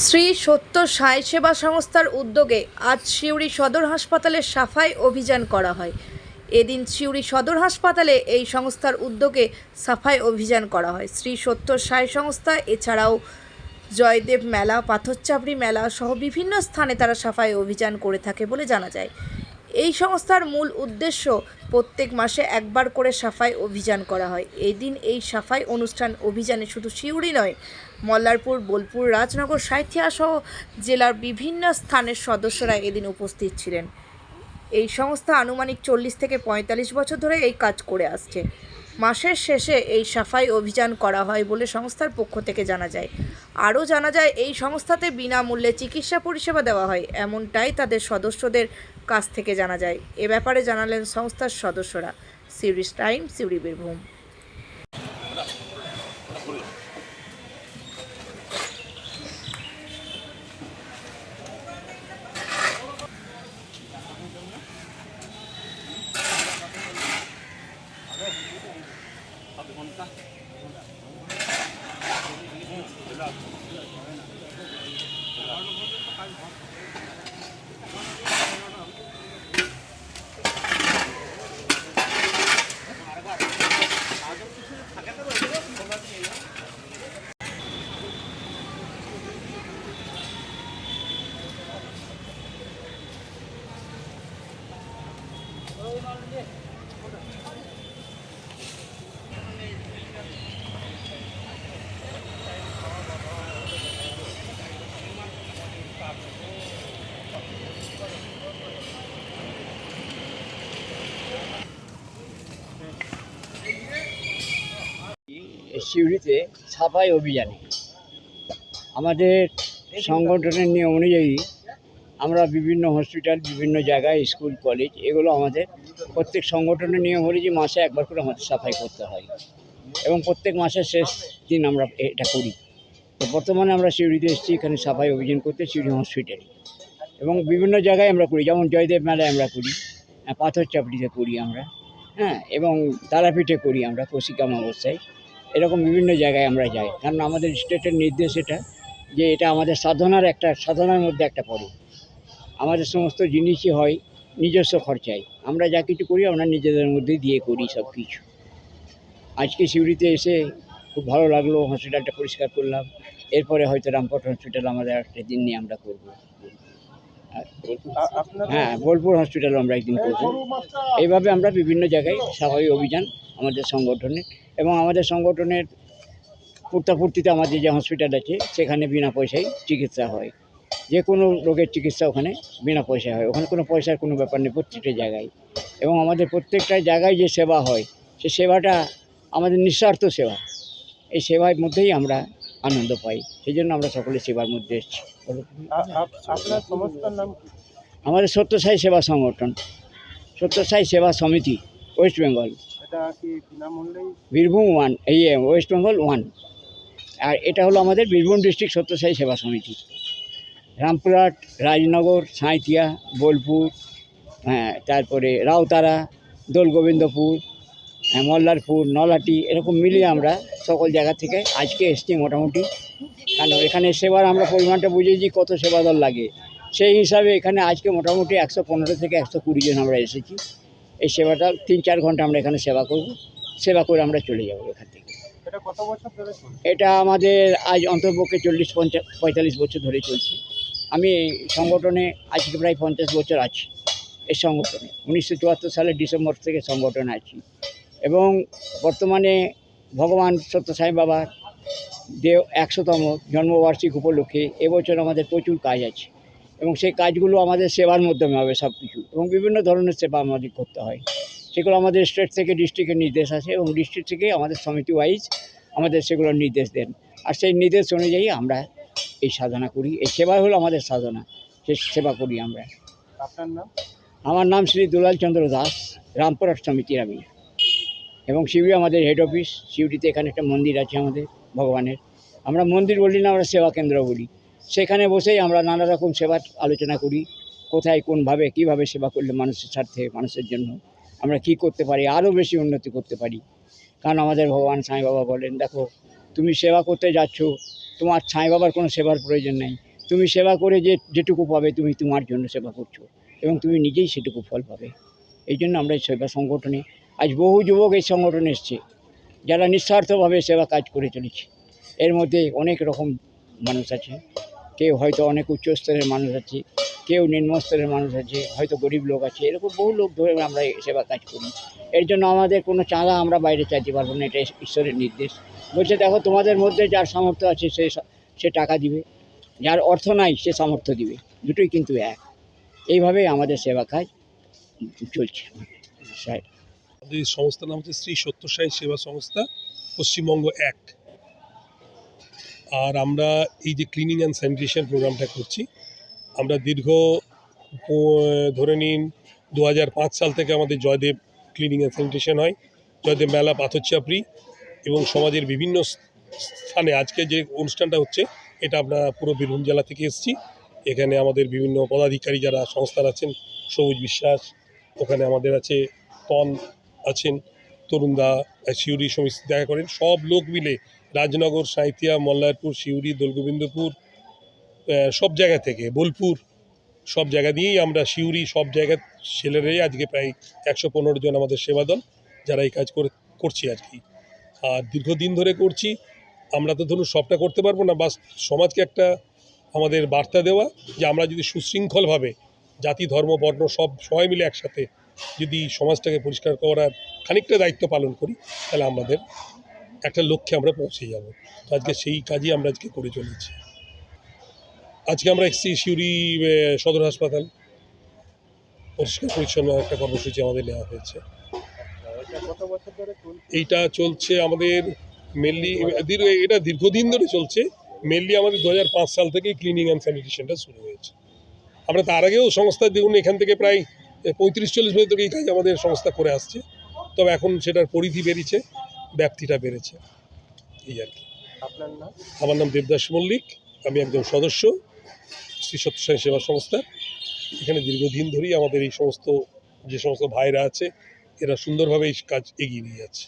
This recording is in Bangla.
শ্রী সত্য সাই সেবা সংস্থার উদ্যোগে আজ সিউড়ি সদর হাসপাতালে সাফাই অভিযান করা হয়। এদিন সিউড়ি সদর হাসপাতালে এই সংস্থার উদ্যোগে সাফাই অভিযান করা হয়। শ্রী সত্য সাই সংস্থা, এছাড়াও জয়দেব মেলা, পাথরচাপড়ি মেলা সহ বিভিন্ন স্থানে তারা সাফাই অভিযান করে থাকে বলে জানা যায়। এই সংস্থার মূল উদ্দেশ্য প্রত্যেক মাসে একবার করে সাফাই অভিযান করা হয়। এই দিন এই সাফাই অনুষ্ঠান অভিযানে শুধু সিউড়ি নয়, মল্লারপুর, বোলপুর, রাজনগর সাঁথিয়া সহ জেলার বিভিন্ন স্থানের সদস্যরা এদিন উপস্থিত ছিলেন। এই সংস্থা আনুমানিক চল্লিশ থেকে পঁয়তাল্লিশ বছর ধরে এই কাজ করে আসছে। মাসের শেষে এই সাফাই অভিযান করা হয় বলে সংস্থার পক্ষ থেকে জানা যায়। আরও জানা যায়, এই সংস্থাতে বিনামূল্যে চিকিৎসা পরিষেবা দেওয়া হয়, এমনটাই তাদের সদস্যদের কাছ থেকে জানা যায়। এ ব্যাপারে জানালেন সংস্থার সদস্যরা। সিউরিস টাইম সিউড়ি বীরভূম। ঘন্টা কাজ সিউড়িতে সাফাই অভিযানে। আমাদের সংগঠনের নিয়ম অনুযায়ী আমরা বিভিন্ন হসপিটাল, বিভিন্ন জায়গায়, স্কুল, কলেজ এগুলো আমাদের প্রত্যেক সংগঠনের নিয়ম হলো যে মাসে একবার করে আমাদের সাফাই করতে হয় এবং প্রত্যেক মাসের শেষ দিন আমরা এটা করি। তো বর্তমানে আমরা সিউড়িতে এসেছি, এখানে সাফাই অভিযান করতে সিউড়ি হসপিটালে এবং বিভিন্ন জায়গায় আমরা করি, যেমন জয়দেব মেলায় আমরা করি, পাথর চাপড়িতে করি আমরা হ্যাঁ এবং তারাপীঠে করি আমরা কৌশিকাম অবস্থায় এরকম বিভিন্ন জায়গায় আমরা যাই। কারণ আমাদের স্টেটের নির্দেশ এটা যে এটা আমাদের সাধনার একটা সাধনার মধ্যে একটা পড়ে। আমাদের সমস্ত জিনিসই হয় নিজস্ব খরচায়। আমরা যা কিছু করি আমরা নিজেদের মধ্যেই দিয়ে করি সব কিছু আজকে সিউড়িতে এসে খুব ভালো লাগল হসপিটালটা পরিষ্কার করলাম। এরপরে হয়তো রামপট হসপিটাল আমাদের একটা দিন নিয়ে আমরা করব। হ্যাঁ বোলপুর হসপিটাল আমরা একদিন করব। এইভাবে আমরা বিভিন্ন জায়গায় সাফাই অভিযান আমাদের সংগঠনে এবং আমাদের সংগঠনের পূর্তাপূর্তিতে আমাদের যে হসপিটাল আছে সেখানে বিনা পয়সায় চিকিৎসা হয়। যে কোনো রোগের চিকিৎসা ওখানে বিনা পয়সায় হয়। ওখানে কোনো পয়সার কোনো ব্যাপার নেই প্রত্যেকটা জায়গায়। এবং আমাদের প্রত্যেকটা জায়গায় যে সেবা হয় সে সেবাটা আমাদের নিঃস্বার্থ সেবা। এই সেবার মধ্যেই আমরা আনন্দ পাই। সেই জন্য আমরা সকলে সেবার মধ্যে এসেছি? আমাদের সত্যসাই সেবা সংগঠন। সত্যসাই সেবা সমিতি ওয়েস্ট বেঙ্গল। বীরভূম ওয়ান এই ওয়েস্ট বেঙ্গল ওয়ান। আর এটা হলো আমাদের বীরভূম ডিস্ট্রিক্ট সত্যসাই সেবা সমিতি। রামপুরহাট রাজনগর সাঁইথিয়া বোলপুর হ্যাঁ তারপরে রাউতারা দোলগোবিন্দপুর হ্যাঁ, মল্লারপুর নলাটি এরকম মিলিয়ে আমরা সকল জায়গা থেকে আজকে এসছি মোটামুটি। কারণ এখানে সেবার আমরা পরিমাণটা বুঝেছি কত সেবা দল লাগে। সেই হিসাবে এখানে আজকে মোটামুটি একশো পনেরো থেকে একশো কুড়ি জন আমরা এসেছি। এই সেবাটা তিন চার ঘণ্টা আমরা এখানে সেবা করব। সেবা করে আমরা চলে যাব এখান থেকে। এটা আমাদের আজ অন্তর্পক্ষে চল্লিশ পঞ্চাশ পঁয়তাল্লিশ বছর ধরে চলছে। আমি এই সংগঠনে আজকে প্রায় পঞ্চাশ বছর আছি। এই সংগঠনে উনিশশো চুয়াত্তর সালের ডিসেম্বর থেকে সংগঠনে আছি। এবং বর্তমানে ভগবান সত্য সাই বাবার দেব একশোতম জন্মবার্ষিক উপলক্ষে এবছর আমাদের প্রচুর কাজ আছে। এবং সেই কাজগুলো আমাদের সেবার মাধ্যমে হবে সব কিছু। এবং বিভিন্ন ধরনের সেবা আমাদের করতে হয়। সেগুলো আমাদের স্টেট থেকে ডিস্ট্রিক্টের নির্দেশ আছে এবং ডিস্ট্রিক্ট থেকে আমাদের সমিতি ওয়াইজ আমাদের সেগুলোর নির্দেশ দেন। আর সেই নির্দেশ অনুযায়ী আমরা এই সাধনা করি। এই সেবা হলো আমাদের সাধনা। সে সেবা করি আমরা। আপনার নাম? আমার নাম শ্রী দুলাল চন্দ্র দাস রামপুরহাট সমিতির আমি। এবং শিউড়ি আমাদের হেড অফিস শিউড়িতে এখানে একটা মন্দির আছে আমাদের ভগবানের। আমরা মন্দির বলি না আমরা সেবা কেন্দ্র বলি। সেখানে বসেই আমরা নানা রকম সেবার আলোচনা করি, কোথায় কোনভাবে, কীভাবে সেবা করলে মানুষের স্বার্থে, মানুষের জন্য আমরা কি করতে পারি, আরও বেশি উন্নতি করতে পারি। কারণ আমাদের ভগবান সাঁই বাবা বলেন, দেখো, তুমি সেবা করতে যাচ্ছ, তোমার ছাই বাবার কোনো সেবার প্রয়োজন নেই। তুমি সেবা করে যে, যেটুকু পাবে, তুমি তোমার জন্য সেবা করছ এবং তুমি নিজেই সেটুকু ফল পাবে। এই জন্য আমরা এই সেবা সংগঠনে, আজ বহু যুবক এই সংগঠনে এসছে, যারা নিঃস্বার্থভাবে সেবা কাজ করে চলেছে। এর মধ্যে অনেক রকম মানুষ আছে। কেউ হয়তো অনেক উচ্চ স্তরের মানুষ আছে, কেউ নিম্ন স্তরের মানুষ আছে, হয়তো গরিব লোক আছে, এরকম বহু লোক ধরে আমরা সেবা কাজ করি। এর জন্য আমাদের কোনো চাঁদা আমরা বাইরে চাইতে পারব না, এটা ঈশ্বরের নির্দেশ। বলছে, দেখো, তোমাদের মধ্যে যার সামর্থ্য আছে সে সে টাকা দিবে, যার অর্থ নাই সে সামর্থ্য দিবে, দুটোই কিন্তু এক। এইভাবেই আমাদের সেবা কাজ চলছে। আমাদের সংস্থার নাম হচ্ছে শ্রী সত্যসাই সেবা সংস্থা, পশ্চিমবঙ্গ এক। আর আমরা এই যে ক্লিনিং অ্যান্ড স্যানিটেশন প্রোগ্রামটা করছি, আমরা দীর্ঘ ধরে নিন দু হাজার পাঁচ সাল থেকে আমাদের জয়দেব ক্লিনিং অ্যান্ড স্যানিটেশন হয়, জয়দেব মেলা পাথরচাপড়ি এবং সমাজের বিভিন্ন স্থানে আজকে যে অনুষ্ঠানটা হচ্ছে, এটা আমরা পুরো বীরভূম জেলা থেকে এসেছি। এখানে আমাদের বিভিন্ন পদাধিকারী যারা সংস্থার আছেন, সবুজ বিশ্বাস, ওখানে আমাদের আছে তন আছেন তরুণদা সিউড়ি সমিতি দেখা করেন, সব লোক মিলে রাজনগর, সাঁইথিয়া, মল্লারপুর, সিউড়ি দোলগোবিন্দপুর সব জায়গা থেকে, বোলপুর, সব জায়গা দিয়েই আমরা সিউড়ি, সব জায়গা ছেলেরাই আজকে প্রায় একশো পনেরো জন আমাদের সেবা দল যারা এই কাজ করে, করছি আর কি আর দীর্ঘদিন ধরে করছি, আমরা তো ধরুন সবটা করতে পারব না, বাস সমাজকে একটা আমাদের বার্তা দেওয়া যে আমরা যদি সুশৃঙ্খলভাবে জাতি, ধর্ম, বর্ণ সব সবাই মিলে একসাথে যদি সমাজটাকে পরিষ্কার করার খানিকটা দায়িত্ব পালন করি, তাহলে আমাদের একটা লক্ষ্যে আমরা পৌঁছে যাব। তো আজকে সেই কাজই আমরা আজকে করে চলেছি। আজকে আমরা এসেছি সিউড়ি সদর হাসপাতাল। পরিষ্কার পরিচ্ছন্ন একটা কর্মসূচি আমাদের নেওয়া হয়েছে। এইটা চলছে আমাদের মেনলি দীর্ঘ, এটা দীর্ঘদিন ধরে চলছে। মেনলি আমাদের দু হাজার পাঁচ সাল থেকেই ক্লিনিং অ্যান্ড স্যানিটেশনটা শুরু হয়েছে। আমরা তার আগেও সংস্থা দেখুন, এখান থেকে প্রায় পঁয়ত্রিশ চল্লিশ বছর থেকে এই কাজ আমাদের সংস্থা করে আসছে। তবে এখন সেটার পরিধি বেড়েছে। ব্যাপ্তিটা বেড়েছে। এই আর কি। আপনার নাম? আমার নাম দেবদাস মল্লিক আমি একজন সদস্য শ্রী সত্যসাই সেবা সংস্থা। এখানে দীর্ঘদিন ধরেই আমাদের এই সমস্ত যে সমস্ত ভাইরা আছে এরা সুন্দরভাবে এই কাজ এগিয়ে নিয়ে যাচ্ছে।